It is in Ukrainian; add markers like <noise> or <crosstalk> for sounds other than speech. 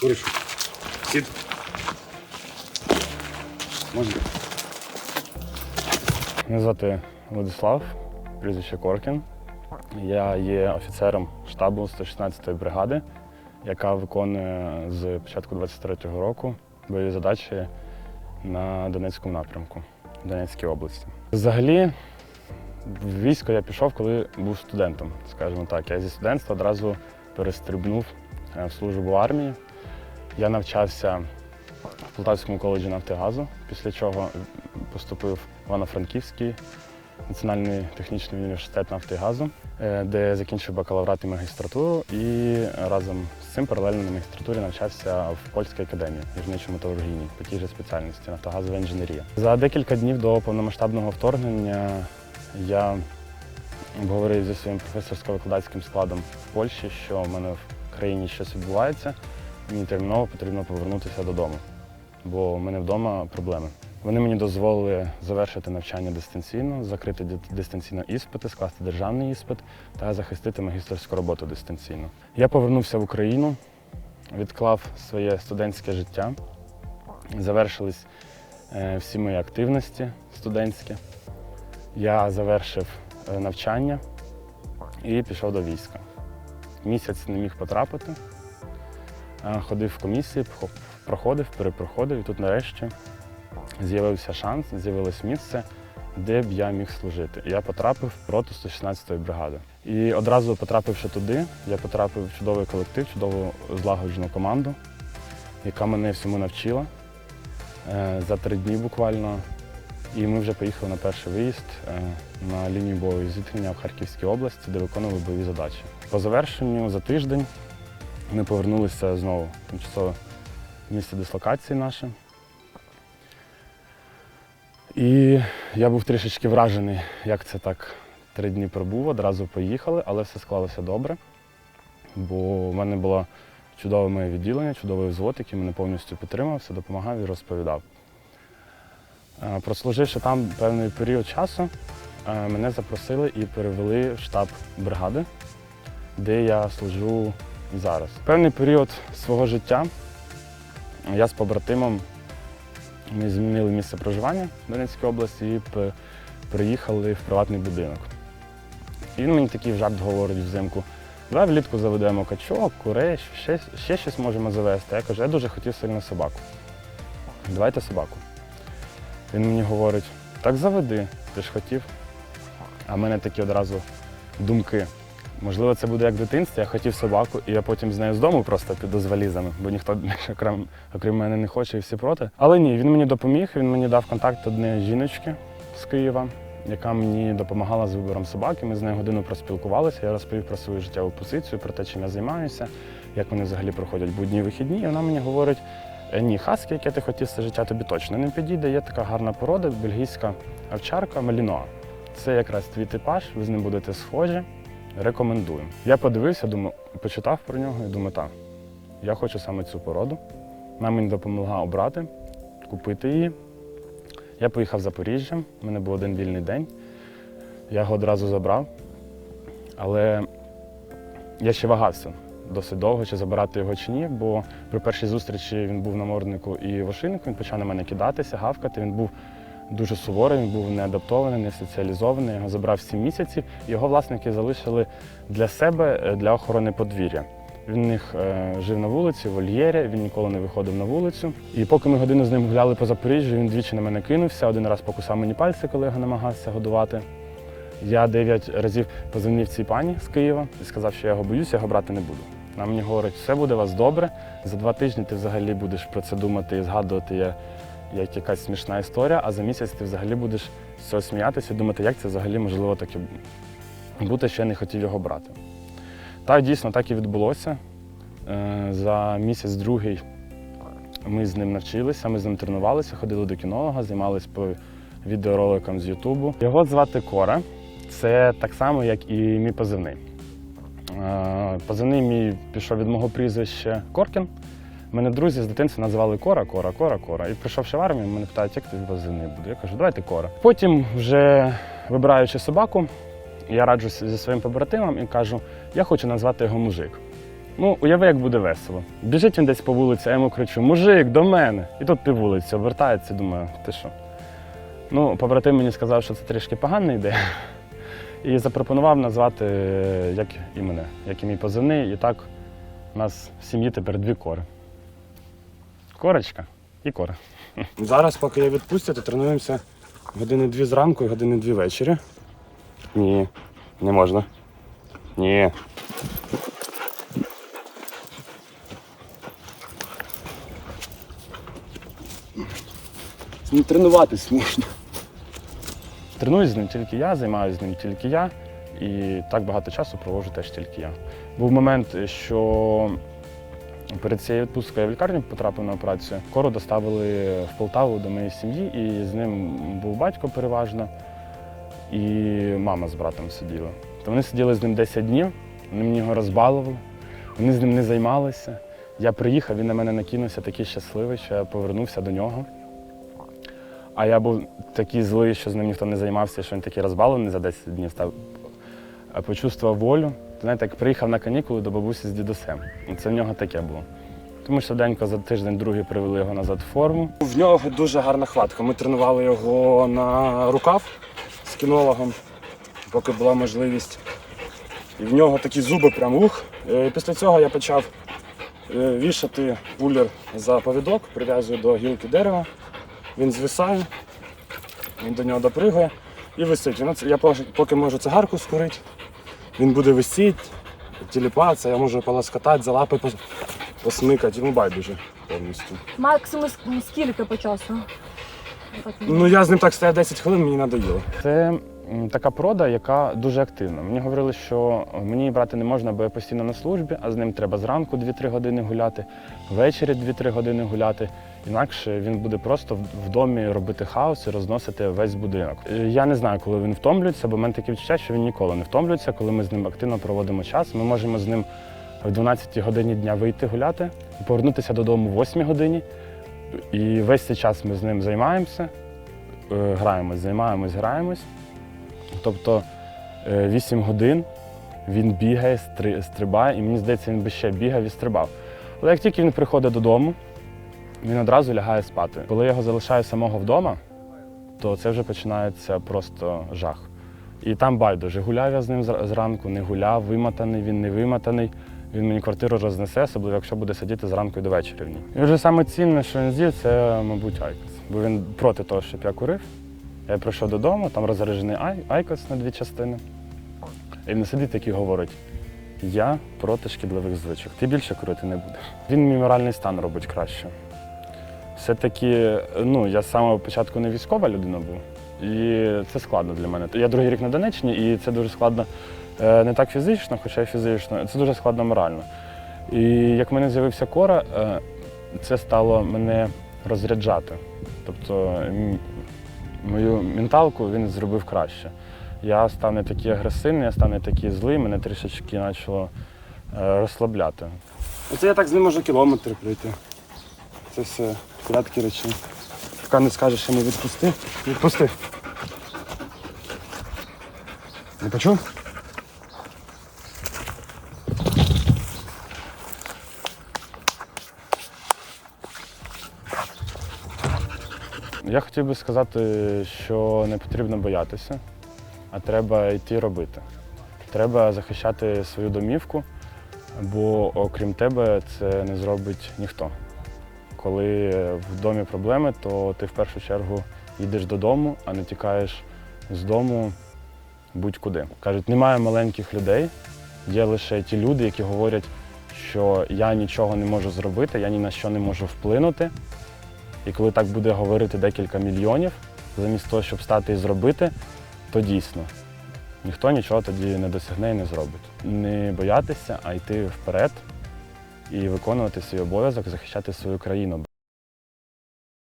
Курочку. Сід. Можна? Мене звати Владислав, прізвище Коркін. Я є офіцером штабу 116-ї бригади, яка виконує з початку 23-го року бойові задачі на Донецькому напрямку, в Донецькій області. Взагалі, в військо я пішов, коли був студентом, скажімо так. Я зі студентства одразу перестрибнув е, в службу армії. Я навчався в Полтавському коледжі Нафтогазу, після чого поступив в Івано-Франківський національний технічний університет нафти і газу, е, де закінчив бакалаврат і магістратуру, і разом з цим паралельно на магістратурі навчався в польській академії гірничо-металургійній по тій же спеціальності нафтогазова інженерія. За декілька днів до повномасштабного вторгнення я обговорив зі своїм професорсько-викладацьким складом в Польщі, що в мене в країні щось відбувається. Мені терміново потрібно повернутися додому, бо в мене вдома проблеми. Вони мені дозволили завершити навчання дистанційно, закрити дистанційно іспити, скласти державний іспит та захистити магістерську роботу дистанційно. Я повернувся в Україну, відклав своє студентське життя, завершились е, всі мої активності студентські. Я завершив е, навчання і пішов до війська. Місяць не міг потрапити. Ходив в комісії, проходив, перепроходив, і тут нарешті з'явився шанс, з'явилось місце, де б я міг служити. Я потрапив в роту 116-ї бригади. І одразу потрапивши туди, я потрапив в чудовий колектив, чудову злагоджену команду, яка мене всьому навчила е, за три дні буквально. І ми вже поїхали на перший виїзд е, на лінію бойового зіткнення в Харківській області, де виконували бойові задачі. По завершенню за тиждень ми повернулися знову в тимчасове місце дислокації наше. І я був трішечки вражений, як це так три дні пробув, одразу поїхали, але все склалося добре. Бо в мене було чудове моє відділення, чудовий взвод, який мене повністю підтримав, все допомагав і розповідав. Е, Прослуживши там певний період часу, е, мене запросили і перевели в штаб бригади, де я служу зараз. Певний період свого життя я з побратимом ми змінили місце проживання в Донецькій області і приїхали в приватний будинок. І він мені такий жарт говорить взимку, давай влітку заведемо качок, курей, ще, ще щось можемо завести. Я кажу, я дуже хотів сильно собаку. Давайте собаку. Він мені говорить, так заведи, ти ж хотів. А в мене такі одразу думки. Можливо, це буде як в дитинстві, я хотів собаку, і я потім з нею з дому просто піду з валізами, бо ніхто <laughs> окрім, окрім мене не хоче і всі проти. Але ні, він мені допоміг, він мені дав контакт однієї жіночки з Києва, яка мені допомагала з вибором собаки. Ми з нею годину проспілкувалися. Я розповів про свою життєву позицію, про те, чим я займаюся, як вони взагалі проходять будні вихідні. І вона мені говорить: «Е, ні, хаски, яке ти хотів все життя, тобі точно не підійде. Є така гарна порода, бельгійська овчарка Маліноа. Це якраз твій типаж, ви з ним будете схожі. Рекомендую. Я подивився, думаю, почитав про нього і думаю, так, я хочу саме цю породу. Вона мені допомогла обрати, купити її. Я поїхав в Запоріжжя, в мене був один вільний день. Я його одразу забрав. Але я ще вагався досить довго, чи забирати його чи ні, бо при першій зустрічі він був наморднику і в він почав на мене кидатися, гавкати. Він був дуже суворий, він був не адаптований, не соціалізований. Його забрав 7 місяців. Його власники залишили для себе е, для охорони подвір'я. Він в них е, жив на вулиці, в вольєрі, він ніколи не виходив на вулицю. І поки ми годину з ним гуляли по Запоріжжю, він двічі на мене кинувся, один раз покусав мені пальці, коли його намагався годувати. Я дев'ять разів позвонив цій пані з Києва і сказав, що я його боюся, його брати не буду. Вона мені говорить, все буде у вас добре. За два тижні ти взагалі будеш про це думати і згадувати як якась смішна історія, а за місяць ти взагалі будеш з цього сміятися і думати, як це взагалі можливо таке бути, що я не хотів його брати. Так, дійсно, так і відбулося. Е, За місяць другий ми з ним навчилися, ми з ним тренувалися, ходили до кінолога, займалися по відеороликам з Ютубу. Його звати Кора. Це так само, як і мій позивний. Е, Позивний мій пішов від мого прізвища Коркін. Мене друзі з дитинства називали Кора, Кора, Кора, Кора. І прийшовши в армію, мене питають, як тобі позивний буде. Я кажу, давайте Кора. Потім, вже вибираючи собаку, я раджуся зі своїм побратимом і кажу, я хочу назвати його мужик. Ну, уяви, як буде весело. Біжить він десь по вулиці, а йому кричу: Мужик, до мене! І тут пів вулиці обертається, думаю, ти що? Ну, побратим мені сказав, що це трішки погана ідея. <laughs> І запропонував назвати е, як і мене, як і мій позивний. І так у нас в сім'ї тепер дві кори. Корочка і кора. Зараз, поки я відпустю, то тренуємося години дві зранку і години дві ввечері. Ні, не можна. Ні. Не тренуватись можна. Тренуюсь з ним тільки я, займаюся з ним тільки я, і так багато часу проводжу теж тільки я. Був момент, що перед цією відпусткою я в лікарню потрапив на операцію. Кору доставили в Полтаву до моєї сім'ї, і з ним був батько переважно, і мама з братом сиділа. То вони сиділи з ним 10 днів, вони мені його розбалували, вони з ним не займалися. Я приїхав, він на мене накинувся такий щасливий, що я повернувся до нього. А я був такий злий, що з ним ніхто не займався, що він такий розбалений за 10 днів став. Почувствував волю. Знаєте, як приїхав на канікули до бабусі з дідусем. Це в нього таке було. Тому швиденько за тиждень другий привели його назад в форму. В нього дуже гарна хватка. Ми тренували його на рукав з кінологом, поки була можливість. І в нього такі зуби прям ух. Е, Після цього я почав е, вішати пулер за повідок, прив'язую до гілки дерева. Він звисає, він до нього допригує і висить. Я поки можу цигарку скурити, він буде висіти, тіліпатися, я можу полоскатати, за лапи пос- посмикати, йому байдуже повністю. Максимум ск- скільки по часу? Ну я з ним так стояв 10 хвилин, мені надоїло. Це м, така порода, яка дуже активна. Мені говорили, що мені брати не можна, бо я постійно на службі, а з ним треба зранку 2-3 години гуляти, ввечері 2-3 години гуляти. Інакше він буде просто в- домі робити хаос і розносити весь будинок. Е, Я не знаю, коли він втомлюється, бо в мене таке відчуття, що він ніколи не втомлюється, коли ми з ним активно проводимо час. Ми можемо з ним в 12 годині дня вийти гуляти, повернутися додому в 8 годині. І весь цей час ми з ним займаємося, е, граємось, займаємось, граємось. Тобто е, 8 годин він бігає, стри- стрибає, і мені здається, він би ще бігав і стрибав. Але як тільки він приходить додому, він одразу лягає спати. Коли я його залишаю самого вдома, то це вже починається просто жах. І там байдуже. Гуляв я з ним зранку, не гуляв, вимотаний, він не вимотаний. Він мені квартиру рознесе, особливо якщо буде сидіти зранку і до вечора в ній. І вже саме цінне, що він з'їв, це, мабуть, Айкос. Бо він проти того, щоб я курив. Я прийшов додому, там розряджений ай- Айкос на дві частини. І він сидить такий говорить: я проти шкідливих звичок. Ти більше курити не будеш. Він мій моральний стан робить краще. Все-таки, ну, я з самого початку не військова людина був. І це складно для мене. Я другий рік на Донеччині, і це дуже складно е, не так фізично, хоча й фізично, це дуже складно морально. І як в мене з'явився кора, е, це стало мене розряджати. Тобто мою менталку він зробив краще. Я став не такий агресивний, я став не такий злий, мене трішечки почало е, розслабляти. Оце я так з ним можу кілометр пройти. Це все порядки речей. Поки не скажеш, що ми відпусти. Відпусти. Не почув? Я хотів би сказати, що не потрібно боятися, а треба йти робити. Треба захищати свою домівку, бо окрім тебе це не зробить ніхто. Коли в домі проблеми, то ти в першу чергу йдеш додому, а не тікаєш з дому будь-куди. Кажуть, немає маленьких людей, є лише ті люди, які говорять, що я нічого не можу зробити, я ні на що не можу вплинути. І коли так буде говорити декілька мільйонів, замість того, щоб стати і зробити, то дійсно ніхто нічого тоді не досягне і не зробить. Не боятися, а йти вперед і виконувати свій обов'язок, захищати свою країну.